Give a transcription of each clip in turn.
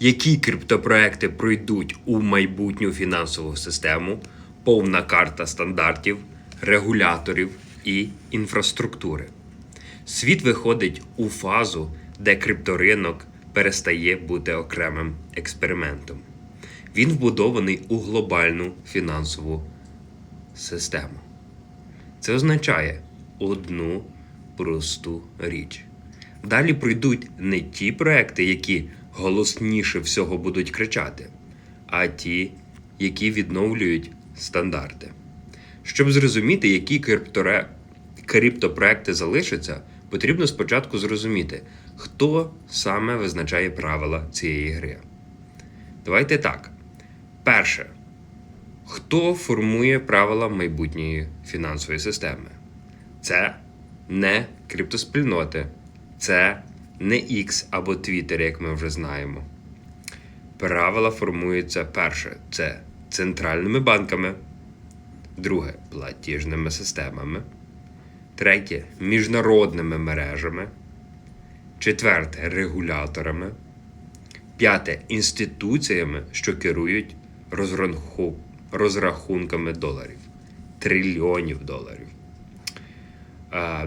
які криптопроекти пройдуть у майбутню фінансову систему, повна карта стандартів, регуляторів і інфраструктури. Світ виходить у фазу, де крипторинок перестає бути окремим експериментом. Він вбудований у глобальну фінансову систему. Це означає одну просту річ. Далі пройдуть не ті проекти, які голосніше всього будуть кричати, а ті, які відновлюють стандарти. Щоб зрозуміти, які крипторе... криптопроекти залишаться, потрібно спочатку зрозуміти, хто саме визначає правила цієї гри. Давайте так. Перше. Хто формує правила майбутньої фінансової системи? Це не криптоспільноти, це не X або Twitter, як ми вже знаємо. Правила формуються перше це центральними банками, друге платіжними системами, третє міжнародними мережами, четверте регуляторами, п'яте інституціями, що керують розраху- розрахунками доларів, трильйонів доларів.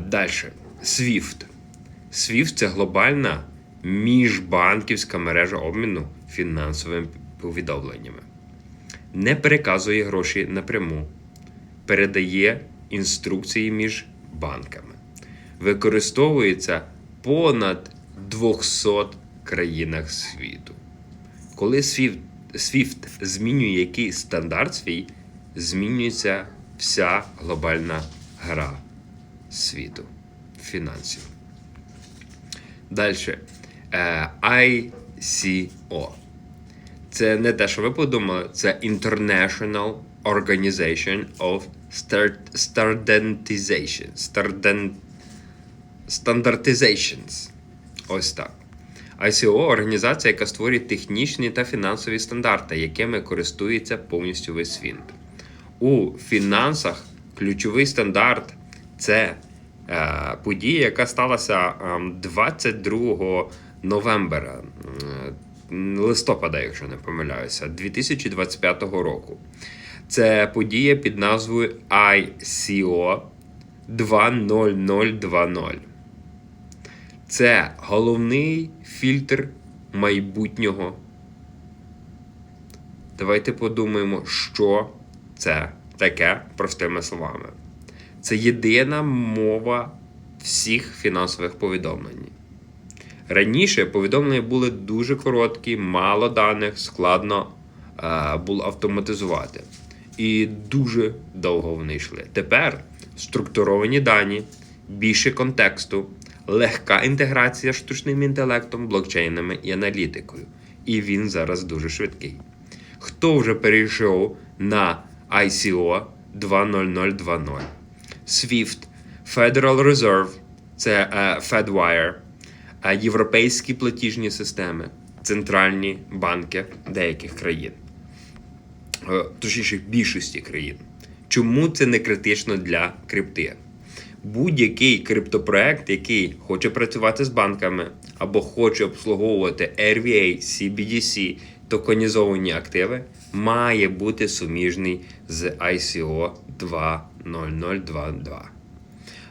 Далі. SWIFT. SWIFT це глобальна міжбанківська мережа обміну фінансовими повідомленнями. Не переказує гроші напряму, передає інструкції між банками. Використовується понад 200 країнах світу. Коли SWIFT, SWIFT змінює якийсь стандарт свій, змінюється вся глобальна гра світу фінансів. Далі. Е, ICO. Це не те, що ви подумали, це International Organization of Standardization. Standardizations. Ось так. ICO організація, яка створює технічні та фінансові стандарти, якими користується повністю весь світ. У фінансах ключовий стандарт це подія, яка сталася ем, 22 новембра, е, листопада, якщо не помиляюся, 2025 року. Це подія під назвою ICO 20020. Це головний фільтр майбутнього. Давайте подумаємо, що це таке простими словами. Це єдина мова всіх фінансових повідомлень. Раніше повідомлення були дуже короткі, мало даних, складно е, було автоматизувати. І дуже довго вони йшли. Тепер структуровані дані, більше контексту, легка інтеграція з штучним інтелектом, блокчейнами і аналітикою. І він зараз дуже швидкий. Хто вже перейшов на ICO 20020? SWIFT, Federal Reserve, це е, FedWire, е, європейські платіжні системи, центральні банки деяких країн, Е, точніше більшості країн. Чому це не критично для крипти? Будь-який криптопроект, який хоче працювати з банками або хоче обслуговувати RVA, CBDC, токенізовані активи, має бути суміжний з ICO 20022.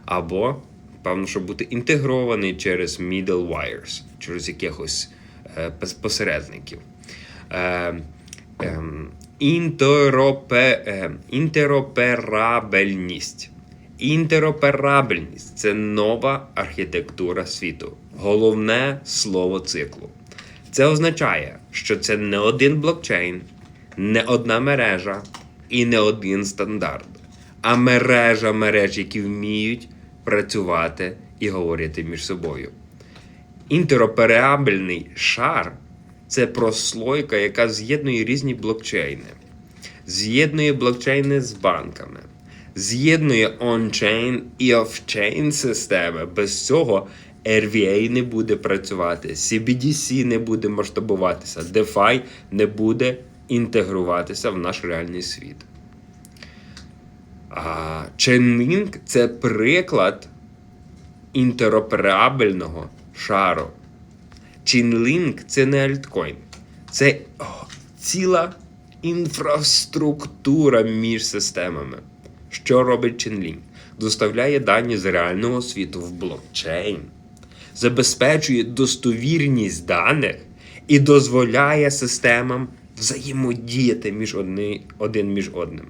Або, певно, щоб бути інтегрований через middle wires, через якихось е, посередників. Е, ем, інтеропе, е, інтероперабельність. Інтероперабельність це нова архітектура світу. Головне слово циклу. Це означає, що це не один блокчейн, не одна мережа і не один стандарт, а мережа мереж, які вміють працювати і говорити між собою. Інтероперабельний шар це прослойка, яка з'єднує різні блокчейни, з'єднує блокчейни з банками, з'єднує on-chain і off-chain системи. Без цього RVA не буде працювати, CBDC не буде масштабуватися, DeFi не буде інтегруватися в наш реальний світ. А Chainlink – це приклад інтероперабельного шару. Chainlink – це не альткоін. Це о, ціла інфраструктура між системами. Що робить Chainlink? Доставляє дані з реального світу в блокчейн, забезпечує достовірність даних і дозволяє системам взаємодіяти між одни, один між одним.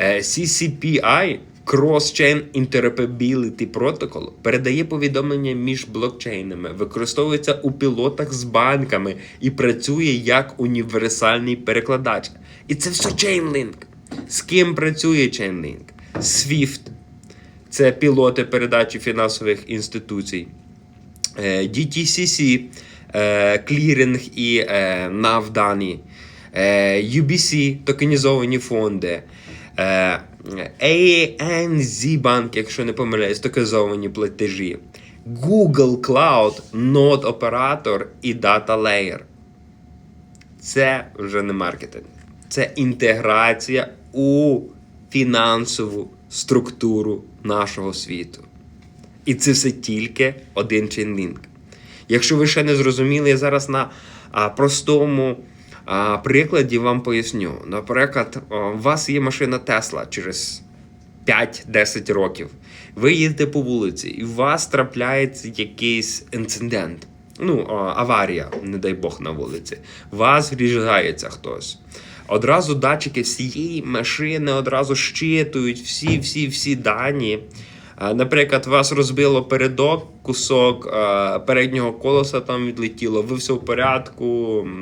Е, CCPI Cross-Chain Interoperability Protocol передає повідомлення між блокчейнами, використовується у пілотах з банками і працює як універсальний перекладач. І це все Chainlink. З ким працює Chainlink? SWIFT. Це пілоти передачі фінансових інституцій. Е, DTCC, кліринг і е, навдані, е, UBC, токенізовані фонди, ANZ Bank, якщо не помиляюсь, токенізовані платежі, Google Cloud, Node Operator і Data Layer. Це вже не маркетинг, це інтеграція у фінансову структуру нашого світу. І це все тільки один Chainlink. Якщо ви ще не зрозуміли, я зараз на простому прикладі вам поясню. Наприклад, у вас є машина Тесла через 5-10 років. Ви їдете по вулиці, і у вас трапляється якийсь інцидент. Ну, аварія, не дай Бог, на вулиці. Вас вріжається хтось. Одразу датчики всієї машини одразу щитують всі, всі, всі дані. Наприклад, вас розбило передок, кусок переднього колеса там відлетіло, ви все в порядку.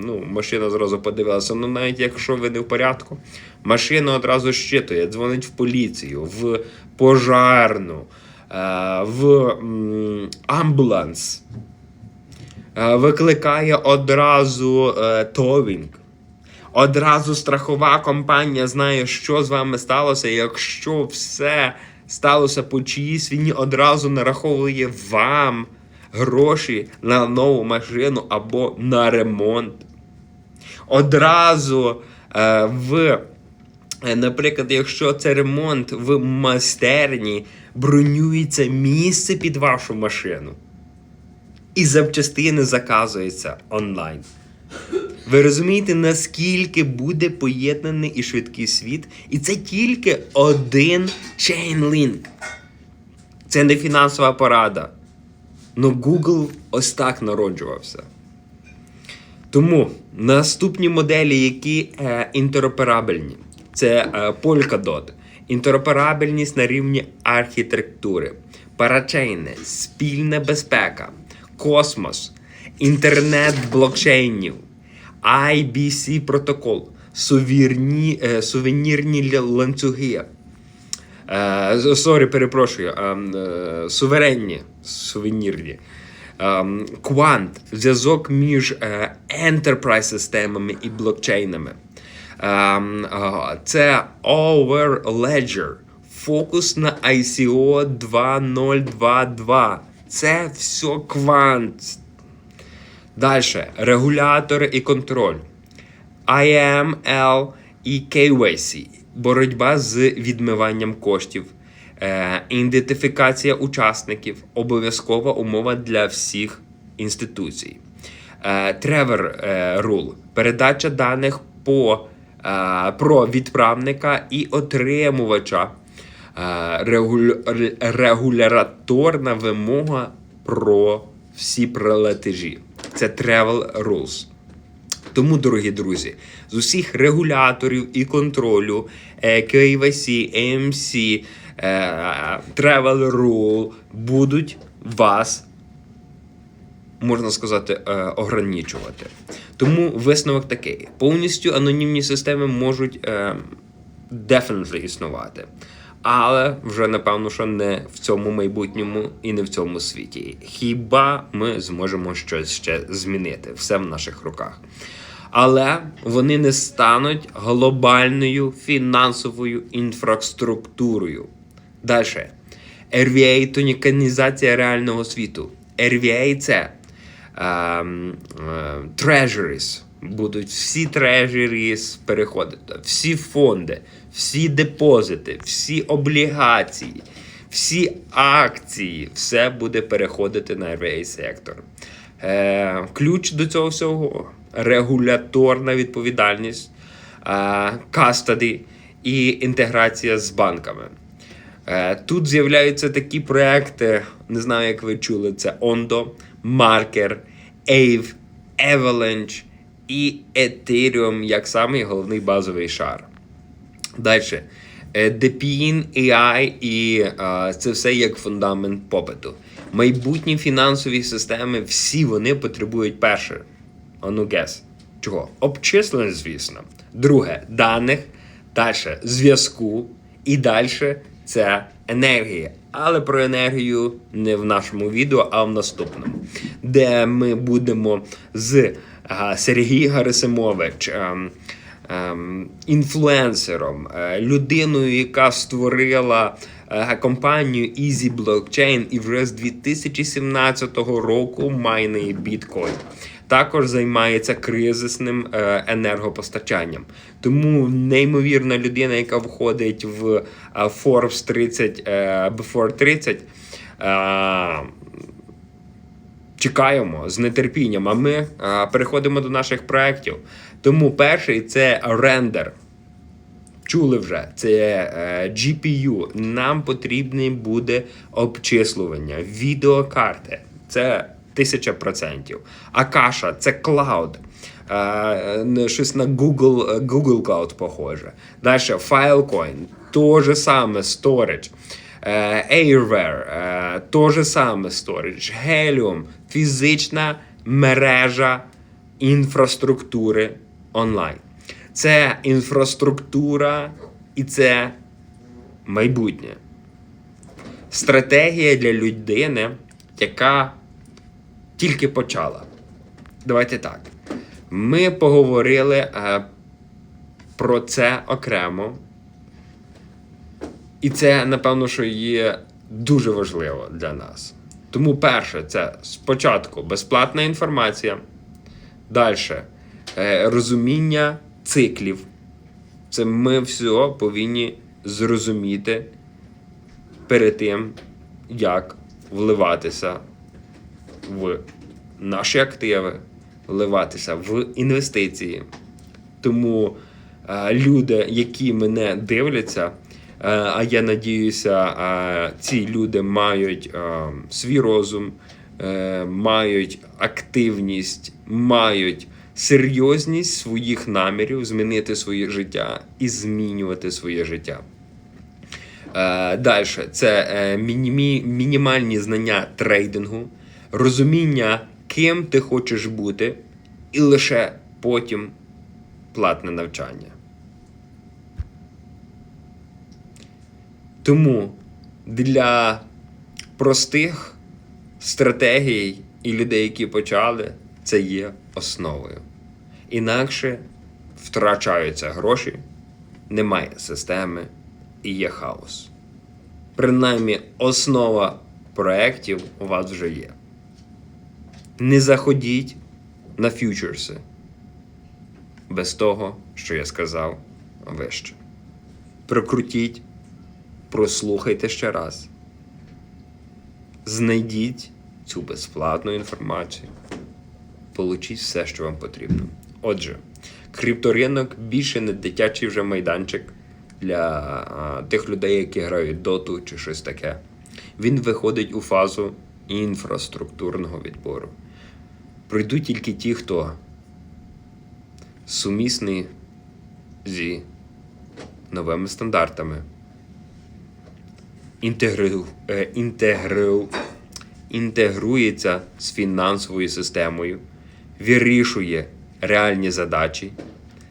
Ну, машина зразу подивилася. Ну, навіть якщо ви не в порядку, машина одразу щитує, дзвонить в поліцію, в пожарну, в амбуланс. Викликає одразу е, товінг. Одразу страхова компанія знає, що з вами сталося. Якщо все сталося по чиїсь війні, одразу нараховує вам гроші на нову машину або на ремонт. Одразу е, в, е, наприклад, якщо це ремонт в майстерні, бронюється місце під вашу машину. І запчастини заказуються онлайн. Ви розумієте, наскільки буде поєднаний і швидкий світ? І це тільки один Chainlink. Це не фінансова порада. Ну Google ось так народжувався. Тому наступні моделі, які е, інтероперабельні, це е, Polkadot, інтероперабельність на рівні архітектури, парачейни, спільна безпека, космос, інтернет блокчейнів, IBC протокол, сувірні, е, сувенірні ланцюги. Е, перепрошую. ем, е, Суверенні, сувенірні. Ем, Квант, зв'язок між е, enterprise системами і блокчейнами. Ем, а, Це Over Ledger. Фокус на ICO 2022. Це все квант. Далі. Регулятори і контроль. IML і KYC. Боротьба з відмиванням коштів. Е, ідентифікація учасників. Обов'язкова умова для всіх інституцій. Trevor е, Передача даних по, е, про відправника і отримувача. Е, регуль- регуляторна вимога про всі платежі. Це Travel Rules. Тому, дорогі друзі, з усіх регуляторів і контролю е, KYC, AMC, е, Travel Rule будуть вас, можна сказати, е, ограничувати. Тому висновок такий: повністю анонімні системи можуть definitely існувати. Але вже напевно, що не в цьому майбутньому і не в цьому світі. Хіба ми зможемо щось ще змінити? Все в наших руках. Але вони не стануть глобальною фінансовою інфраструктурою. Далі. RVA – тоніканізація реального світу. RVA – це ем, е, treasuries. Будуть всі treasuries переходити, всі фонди, всі депозити, всі облігації, всі акції, все буде переходити на RVA сектор. Е, ключ до цього всього регуляторна відповідальність, кастаді і інтеграція з банками. Е, Тут з'являються такі проекти, не знаю, як ви чули, це Ondo, Marker, Ave, Avalanche і Ethereum як самий головний базовий шар. Далі. Deepin AI і е, це все як фундамент попиту. Майбутні фінансові системи, всі вони потребують перше. А ну гес. Чого? Обчислень, звісно. Друге даних. Далі зв'язку. І далі це енергія. Але про енергію не в нашому відео, а в наступному, де ми будемо з а, Сергій Гарисимович. ем, ем, інфлюенсером, е, людиною, яка створила е, компанію Easy Blockchain і вже з 2017 року майнує біткоін. Також займається кризисним е, енергопостачанням. Тому неймовірна людина, яка входить в Forbes 30 е, Before 30. е, чекаємо з нетерпінням. А ми переходимо до наших проєктів. Тому перший це рендер. Чули вже, це е, GPU. Нам потрібне буде обчислювання, відеокарти. Це тисяча процентів. Акаша це клауд. Е, щось на Google, е, Google Cloud похоже. Далі Filecoin, то же саме storage. Е, Airware, е, то же саме storage. Helium, фізична мережа інфраструктури онлайн. Це інфраструктура і це майбутнє. Стратегія для людини, яка тільки почала. Давайте так. Ми поговорили е, про це окремо. І це, напевно, що є дуже важливо для нас. Тому, перше, це спочатку безплатна інформація, далі розуміння циклів. Це ми все повинні зрозуміти перед тим, як вливатися в наші активи, вливатися в інвестиції. Тому е, люди, які мене дивляться, е, а я надіюся, е, ці люди мають е, свій розум, е, мають активність, мають серйозність своїх намірів змінити своє життя і змінювати своє життя. Е, Далі це е, мінімальні знання трейдингу, розуміння, ким ти хочеш бути, і лише потім платне навчання. Тому для простих стратегій і людей, які почали, це є основою. Інакше втрачаються гроші, немає системи і є хаос. Принаймні, основа проєктів у вас вже є. Не заходіть на фьючерси без того, що я сказав вище. Прокрутіть, прослухайте ще раз. Знайдіть цю безплатну інформацію. Получіть все, що вам потрібно. Отже, крипторинок більше не дитячий вже майданчик для а, тих людей, які грають доту чи щось таке. Він виходить у фазу інфраструктурного відбору. Пройдуть тільки ті, хто сумісний зі новими стандартами. Інтегру, е, інтегру, інтегрується з фінансовою системою, вирішує реальні задачі,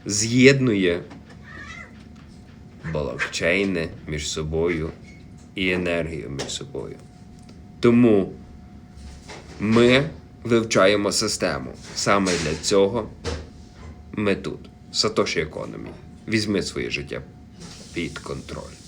з'єднує блокчейни між собою і енергію між собою. Тому ми вивчаємо систему. Саме для цього ми тут. Сатоші Економі. Візьми своє життя під контроль.